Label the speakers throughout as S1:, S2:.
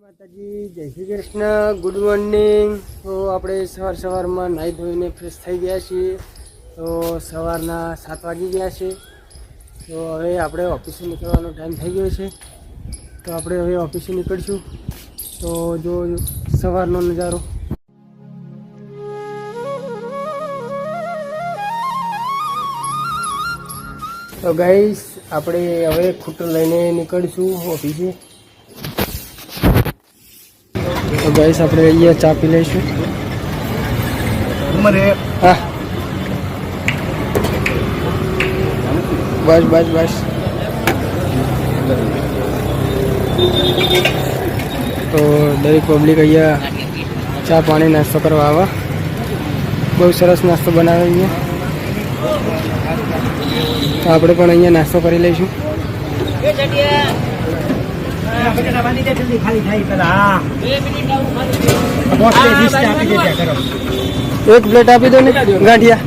S1: માતાજી, જય Shri Krishna good morning તો આપણે સવાર સવારમાં નાહી ધોઈને ફ્રેશ થઈ ગયા છીએ. તો સવારના સાત વાગી ગયા છે. તો હવે આપણે ઓફિસે નીકળવાનો ટાઈમ થઈ ગયો છે. તો આપણે હવે ઓફિસે નીકળશું. તો જો સવારનો નજારો. તો ગાઈસ આપણે હવે ખૂટર લઈને નીકળશું ઓફિસે તો ગાઈસ આપણે અહીંયા ચા પી લઈશું. હા. બસ બસ બસ. તો દરેક પબ્લિક અહીંયા ચા પાણી નાસ્તો કરવા આવે. બહુ સરસ નાસ્તો બનાવે અહીંયા. તો આપણે પણ અહીંયા નાસ્તો કરી લઈશું. એક પ્લેટ આપી દો ને, ગાંઠિયા.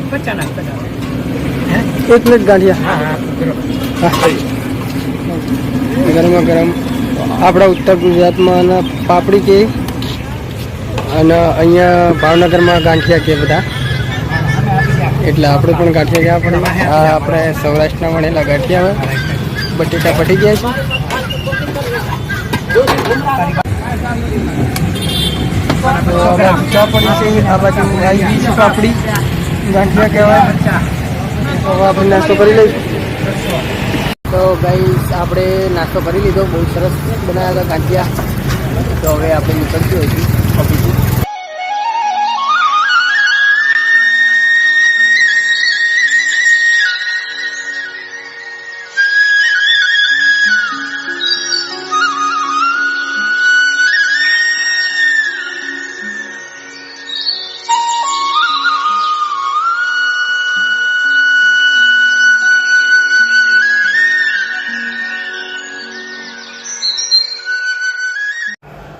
S1: એક પ્લેટ ગાંઠિયા. ગરમ, ગરમા. આપણા ઉત્તર ગુજરાતમાં પાપડી કે અને અહીંયા ભાવનગરમાં ગાંઠિયા કે બધા. એટલે આપણે પણ ગાંઠિયા ગયા પણ આપણે સૌરાષ્ટ્રના વણેલા ગાંઠિયા બટેટા પટી ગયા છે. ચા પડી છે આ બાજુ આવી ગઈ છે પાપડી ગાંઠિયા કહેવાય તો આપણે નાસ્તો કરી લઈશું તો ભાઈ આપણે નાસ્તો કરી લીધો. બહુ સરસ બનાવ્યા હતા ગાંઠિયા. તો હવે આપણે નીકળશું હજી ઓફિસે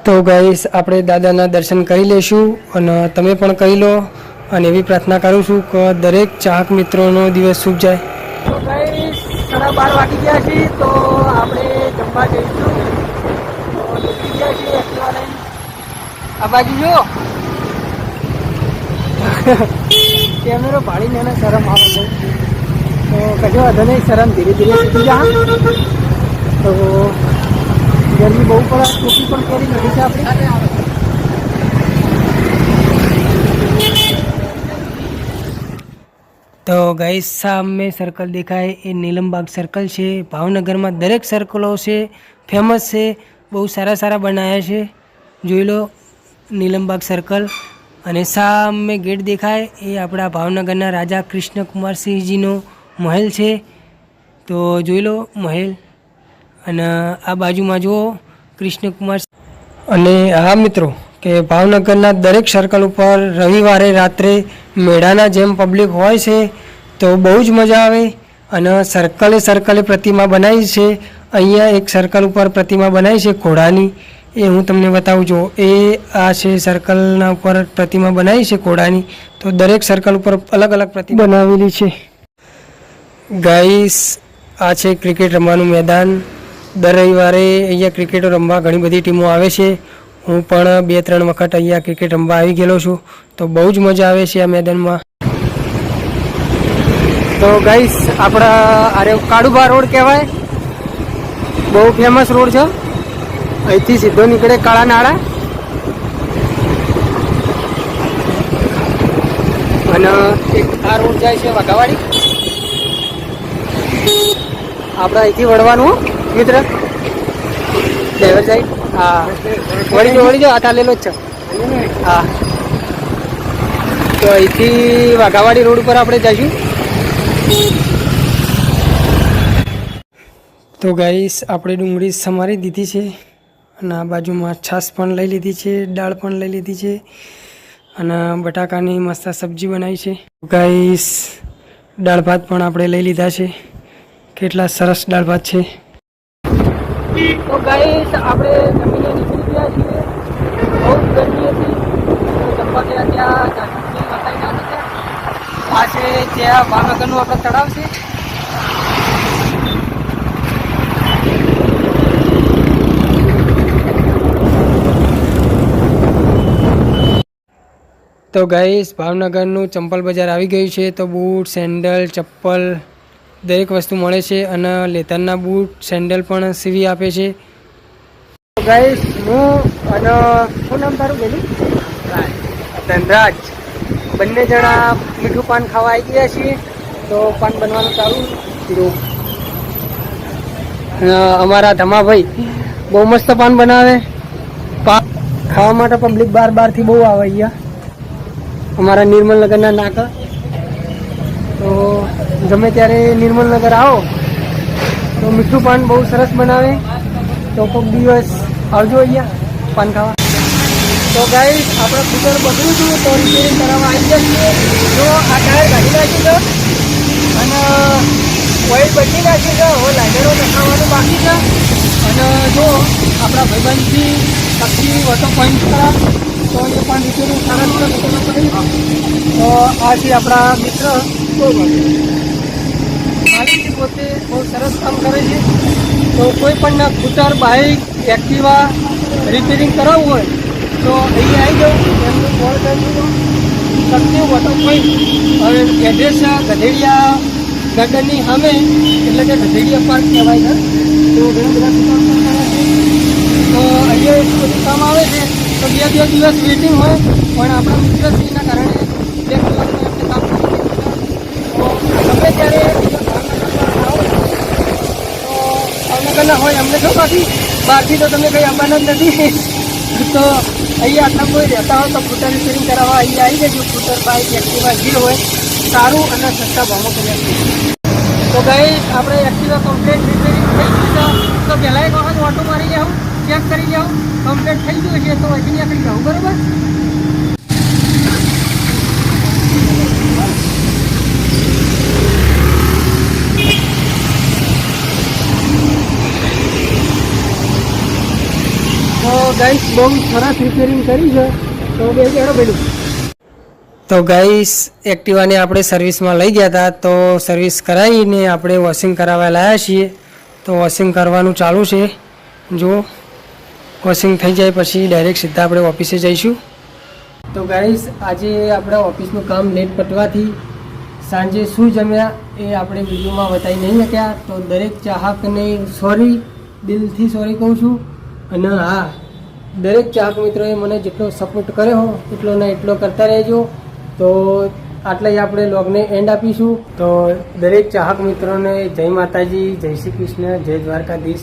S1: તો ગાઈસ આપણે દાદાના દર્શન કરી લઈશું અને તમે પણ કરી લો અને એવી પ્રાર્થના કરું છું કે દરેક ચાહક મિત્રોનો દિવસ શુભ જાય. સાડા બાર વાગી ગયા છે, તો આપણે જમવા જઈશું. આ બાજુ જો. કેમેરો પાડીને એને શરમ આવે છે. તો કશો વાંધો નહીં, શરમ ધીરે ધીરે તો ગરમી બહુ પડે ટોપી પણ પહેરી નથી આપણે. તો ગાઈસ સામે સર્કલ દેખાય, એ નીલમબાગ સર્કલ છે. ભાવનગરમાં દરેક સર્કલો છે ફેમસ છે, બહુ સારા સારા બનાવ્યા છે. જોઈ લો નીલમબાગ સર્કલ અને સામે ગેટ દેખાય, એ આપણા ભાવનગરના રાજા કૃષ્ણકુમારસિંહજીનો મહેલ છે. તો જોઈ લો મહેલ. અને આ બાજુમાં જુઓ કૃષ્ણકુમાર અને હા મિત્રો, કે ભાવનગરના દરેક સર્કલ ઉપર રવિવારે રાત્રે મેળાના જેમ પબ્લિક હોય છે, તો બહુ જ મજા આવે. અને સર્કલે સર્કલે પ્રતિમા બનાવી છે. અહીંયા એક સર્કલ ઉપર પ્રતિમા બનાવી છે, ઘોડાની. એ હું તમને બતાવું છું એ આ છે સર્કલના ઉપર પ્રતિમા બનાવી છે, ઘોડાની, તો દરેક સર્કલ ઉપર અલગ અલગ પ્રતિમા બનાવેલી છે. ગાઈસ આ છે ક્રિકેટ રમવાનું મેદાન. દર રવિવારે અહીંયા ક્રિકેટો રમવા ઘણી બધી ટીમો આવે છે. હું પણ બે, ત્રણ વખત અહીંયા ક્રિકેટ રમવા આવી ગયેલો છું. તો બહુ જ મજા આવે છે આ મેદાનમાં. તો ગાઈસ આપણા અરે કાળુભા રોડ કહેવાય. બહુ ફેમસ રોડ છે. અહીંથી સીધો નીકળે કાળા નાળા. અને એક આ રોડ જાય છે વાઘાવાડી. આપણે અહીંથી વળવાનું. હો, મિત્ર? ડ્રાઈવર હા. વળી જો વળી જો આ લેલો જ છે. હા. તો અહીંથી વાઘાવાડી રોડ ઉપર આપણે જઈશું. તો ગાઈસ આપણે ડુંગળી સમારી દીધી છે અને આ બાજુમાં છાશ પણ લઈ લીધી છે દાળ પણ લઈ લીધી છે અને બટાકાની મસ્ત સબ્જી બનાવી છે. ગાઈસ દાળ ભાત પણ આપણે લઈ લીધા છે. કેટલા સરસ દાળ ભાત છે. તો ગાઈસ આપણે જમીને નીકળી ગયા છીએ. બહુ ગરમી હતી. જમવા ગયા ત્યાં બતાવી ના ભાવનગરનું આપણે તળાવ છે. તો ગાઈસ ભાવનગરનું ચંપલ બજાર આવી ગયું છે. તો બૂટ, સેન્ડલ, ચપ્પલ દરેક વસ્તુ મળે છે અને લેતરના બૂટ સેન્ડલ પણ સીવી આપે છે. ગાઈસ હું અને શું નામ તારું પેલું ધનરાજ. બંને જણા મીઠું પાન ખાવા આવી ગયા છીએ. તો પાન બનવાનું ચાલુ કર્યું અમારા ધમાભાઈ બહુ મસ્ત પાન બનાવે. પાન ખાવા માટે પબ્લિક બાર બારથી બહુ આવે અહીંયા. અમારા નિર્મલનગરના નાકા. તો ગમે ત્યારે નિર્મલનગર આવો, તો મીઠું પાન બહુ સરસ બનાવે. તો કોઈક દિવસ આવજો અહીંયા પાન ખાવા. તો ગાઈસ આપણે સ્કૂટર બગડ્યું હતું તો રિપેરિંગ કરાવવા આવી જશે જો આ ટાયર કાઢી નાખ્યું છે અને ઓઇલ બદલી નાખ્યું છે. હવે લાઇનરો નખાવવાનું બાકી છે. અને જો આપણા ભાઈબંધથી પછી વોટર પોઈન્ટ ખરા તો એ પણ રિપેરિંગ સારા તો આ આપણા મિત્ર માલિક પોતે બહુ સરસ કામ કરે છે તો કોઈ સ્કૂટર બાઇક એક્ટિવા રિપેરિંગ કરાવવું હોય તો અહીં આવી જાઉં એમનું કોલ કરી શક્તિ વોટર પોઈન્ટ હવે એડ્રેસ ગઢેડિયા ગાર્ડનની સામે એટલે કે ગધેડિયા પાર્ક કહેવાય છે તો ઘણા બધા દુકાન પણ કરે છે તો અહીંયા એટલું બધું કામ આવે છે તો બે બે દિવસ વેટિંગ હોય, પણ આપણા મિત્રશ્રીના કારણે બે કલાકમાં એમને કામ ગમે ત્યારે ભાવનગરના હોય અમને શું બાકી બહારથી તો તમે કંઈ આવવાના જ નથી. તો અહીંયા આટલા કોઈ રહેતા હોય તો સ્કૂટર રિપેરિંગ કરાવવા અહીંયા આવી જજો. સ્કૂટર બાઇક એક્ટિવા જે હોય, સારું અને સસ્તા ભાવમાં કરી તો ગઈ આપણે એક્ટિવા કમ્પ્લેટ રિપેરિંગ થઈ ગયું તો પહેલાં એક વખત ઓટો મારી જાઉં ચેક કરી જાઉં કમ્પ્લેટ થઈ ગયું છે તો અહીંયા નીકળી જાઉં બરાબર? તો ગાઈસ બહુ સરસ રિપેરિંગ કરી છે. તો બે જણો પેલું તો ગાઈસ એક્ટિવાને આપણે સર્વિસમાં લઈ ગયા હતા તો સર્વિસ કરાવીને આપણે વોશિંગ કરાવવા લાવ્યા છીએ. તો વોશિંગ કરવાનું ચાલુ છે. જો વોશિંગ થઈ જાય પછી ડાયરેક્ટ સીધા આપણે ઓફિસે જઈશું. તો ગાઈસ આજે આપણા ઓફિસનું કામ નેટ પટવાથી સાંજે શું જમ્યા એ આપણે વિડીયોમાં બતાવી નહીં શક્યા. તો દરેક ચાહકને સોરી દિલથી સોરી કહું છું. અને હા, દરેક ચાહક મિત્રોએ મને જેટલો સપોર્ટ કર્યો એટલો ને એટલો કરતા રહેજો. તો આટલે આપણે લોગને એન્ડ આપીશું. તો દરેક ચાહક મિત્રોને જય માતાજી, જય શ્રી કૃષ્ણ, જય દ્વારકાધીશ.